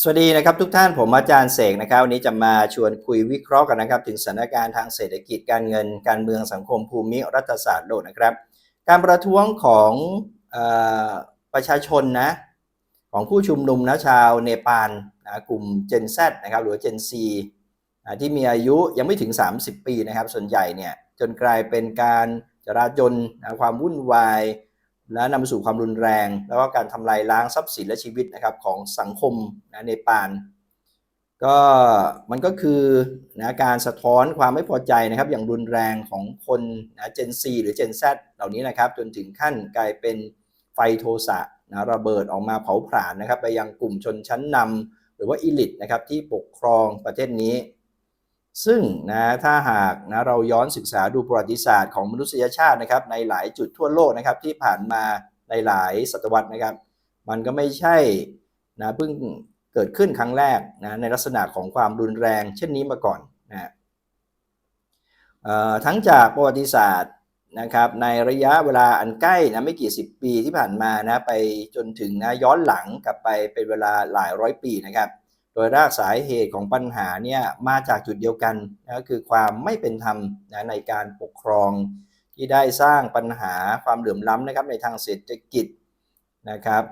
สวัสดีนะครับทุกท่านผมอาจารย์เสกนะครับวันนี้จะมาชวนคุยวิเคราะห์กันนะครับ ถึงสถานการณ์ทางเศรษฐกิจการเงินการเมืองสังคมภูมิรัฐศาสตร์โลกนะครับ การประท้วงของออประชาชนนะของผู้ชุมนุมนะชาวเนปาลนะกลุ่ม Gen Z นะครับหรือว่า Gen Z นะที่มีอายุยังไม่ถึง 30 ปีนะครับ ส่วนใหญ่เนี่ยจนกลายเป็นการจราจนนะความวุ่นวาย และนำไปสู่ความรุนแรง แล้วก็การทำลายล้างทรัพย์สินและชีวิตนะครับของสังคมนะในปานก็มันก็คือนะการสะท้อนความไม่พอใจนะครับ อย่างรุนแรงของคนนะเจนซีหรือเจน Z เหล่านี้นะครับ จนถึงขั้นกลายเป็นไฟโทสะนะระเบิดออกมาเผาผลาญนะครับ ไปยังกลุ่มชนชั้นนำหรือว่าอิลิทนะครับที่ปกครองประเทศนี้ ซึ่งนะถ้าหากนะเราย้อนศึกษาดูประวัติศาสตร์ของมนุษยชาตินะครับในหลายจุดทั่วโลกนะครับที่ผ่านมาในหลายศตวรรษนะครับ มันก็ไม่ใช่นะเพิ่งเกิดขึ้นครั้งแรกนะในลักษณะของความรุนแรง เช่นนี้มาก่อนนะทั้งจากประวัติศาสตร์นะครับในระยะเวลาอันใกล้นะไม่กี่สิบปีที่ผ่านมานะไปจนถึงนะย้อนหลังกลับไปเป็นเวลาหลายร้อยปีนะครับ โดยรากสาเหตุของปัญหาเนี่ยมาจากจุดเดียวกันนะก็คือความไม่เป็นธรรมนะในการปกครอง ที่ได้สร้างปัญหาความเหลื่อมล้ำนะครับในทางเศรษฐกิจนะครับ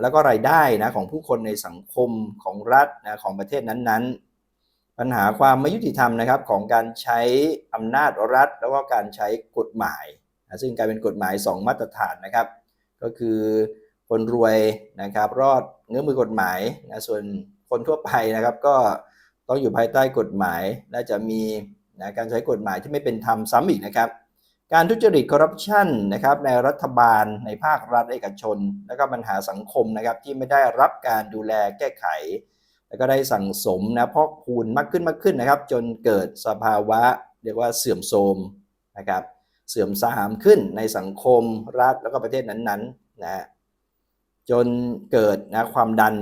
แล้วก็รายได้นะของผู้คนในสังคมของรัฐนะของประเทศนั้นๆ ปัญหาความไม่ยุติธรรมนะครับของการใช้อำนาจรัฐ แล้วก็การใช้กฎหมายนะซึ่งกลายเป็นกฎหมาย 2 มาตรฐานนะครับ ก็คือ คนรวยนะครับ รอดเงื้อมือกฎหมายนะส่วนคนทั่วไปนะครับ ก็ต้องอยู่ภายใต้กฎหมายและจะมีนะการใช้กฎหมายที่ไม่เป็นธรรมซ้ำอีกนะครับ การทุจริตคอร์รัปชันนะครับในรัฐบาลในภาครัฐเอกชน แล้วก็ปัญหาสังคมนะครับที่ไม่ได้รับการดูแลแก้ไข แล้วก็ได้สั่งสมนะพอกพูนมากขึ้นมากขึ้นนะครับ จนเกิดสภาวะเรียกว่าเสื่อมโทรมนะครับเสื่อมสามขึ้นในสังคมรัฐแล้วก็ประเทศนั้นๆนะ จนเกิดนะความดัน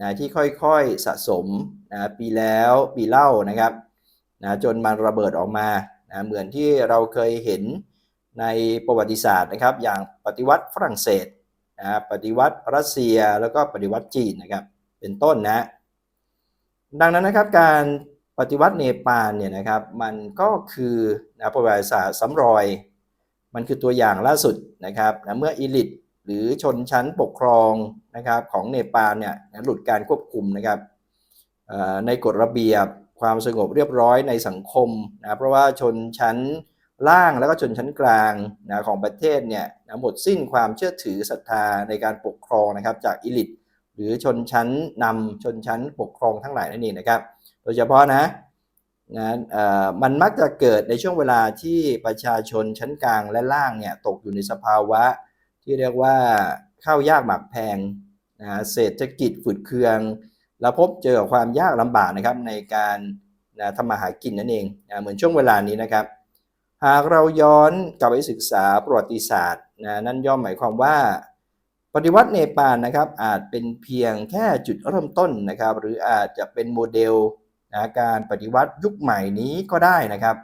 นะที่ค่อยๆสะสมนะปีแล้วปีเล่านะครับนะจนมันระเบิดออกมานะเหมือนที่เราเคยเห็นในประวัติศาสตร์นะครับ อย่างปฏิวัติฝรั่งเศสนะปฏิวัติรัสเซียแล้วก็ปฏิวัติจีนนะครับเป็นต้นนะดังนั้นนะครับการปฏิวัติเนปาลเนี่ยนะครับมันก็คือนะประวัติศาสตร์ซ้ำรอย มันคือตัวอย่างล่าสุดนะครับนะเมื่ออิลิท หรือชนชั้นปกครองนะครับของเนปาลเนี่ยหลุดการควบคุมนะครับในกฎระเบียบความสงบเรียบร้อยในสังคมนะเพราะว่าชนชั้นล่างแล้วก็ชนชั้นกลางนะของประเทศเนี่ยนะหมดสิ้นความเชื่อถือศรัทธาในการปกครองนะครับจากอิลิทหรือชนชั้นนำชนชั้นปกครองทั้งหลายนั่นเองนะครับ โดยเฉพาะนะนะมันมักจะเกิดในช่วงเวลาที่ประชาชนชั้นกลางและล่างเนี่ยตกอยู่ในสภาวะ ที่เรียกว่าข้าวยากหมากแพงนะเศรษฐกิจฝืดเคืองแล้วพบเจอความยากลำบากนะครับในการนะทำมาหากินนั่นเองนะเหมือนช่วงเวลานี้นะครับ หากเราย้อนกลับไปศึกษาประวัติศาสตร์นะนั่นย่อมหมายความว่า ปฏิวัติเนปาลนะครับอาจเป็นเพียงแค่จุดเริ่มต้นนะครับ หรืออาจจะเป็นโมเดลนะการปฏิวัติยุคใหม่นี้ก็ได้นะครับ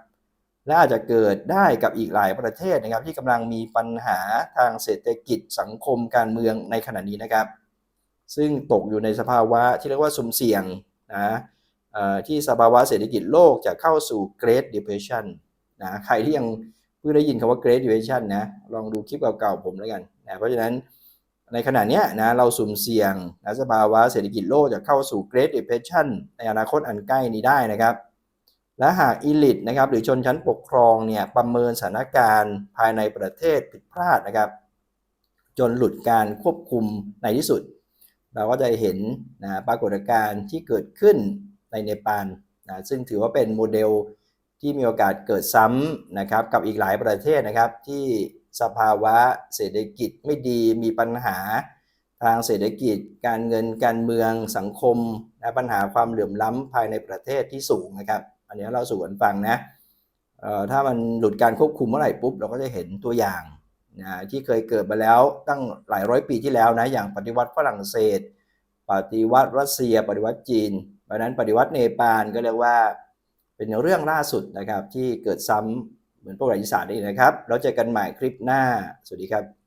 และอาจจะเกิดได้กับอีกหลายประเทศนะครับ ที่กำลังมีปัญหาทางเศรษฐกิจสังคมการเมืองในขณะนี้นะครับ ซึ่งตกอยู่ในสภาวะที่เรียกว่าสุ่มเสี่ยงนะที่สภาวะเศรษฐกิจโลกจะเข้าสู่ Great Depression นะใครที่ยังเพิ่งได้ยินคำว่า Great Depression นะลองดูคลิปเก่าๆผมแล้วกันนะเพราะฉะนั้นในขณะนี้นะเราสุ่มเสี่ยงนะสภาวะเศรษฐกิจโลกจะเข้าสู่ Great Depression ในอนาคตอันใกล้นี้ได้นะครับ และหากอิลิทนะครับหรือชนชั้นปกครองเนี่ยประเมินสถานการณ์ภายในประเทศผิดพลาดนะครับ จนหลุดการควบคุมในที่สุด เราก็จะเห็นนะปรากฏการณ์ที่เกิดขึ้นในเนปาลนะซึ่งถือว่าเป็นโมเดลที่มีโอกาสเกิดซ้ำนะครับกับอีกหลายประเทศนะครับที่สภาวะเศรษฐกิจไม่ดีมีปัญหาทางเศรษฐกิจ การเงินการเมืองสังคมนะปัญหาความเหลื่อมล้ำภายในประเทศที่สูงนะครับ อันนี้เราสู่กันฟังนะถ้ามันหลุดการควบคุมเมื่อไหร่ปุ๊บเราก็จะเห็นตัวอย่างนะที่เคยเกิดมาแล้วตั้งหลายร้อยปีที่แล้วนะอย่างปฏิวัติฝรั่งเศส ปฏิวัติรัสเซีย ปฏิวัติจีนเพราะนั้นปฏิวัติเนปาลก็เรียกว่าเป็นเรื่องล่าสุดนะครับที่เกิดซ้ำเหมือนประวัติศาสตร์นี่นะครับ แล้วเจอกันใหม่คลิปหน้า สวัสดีครับ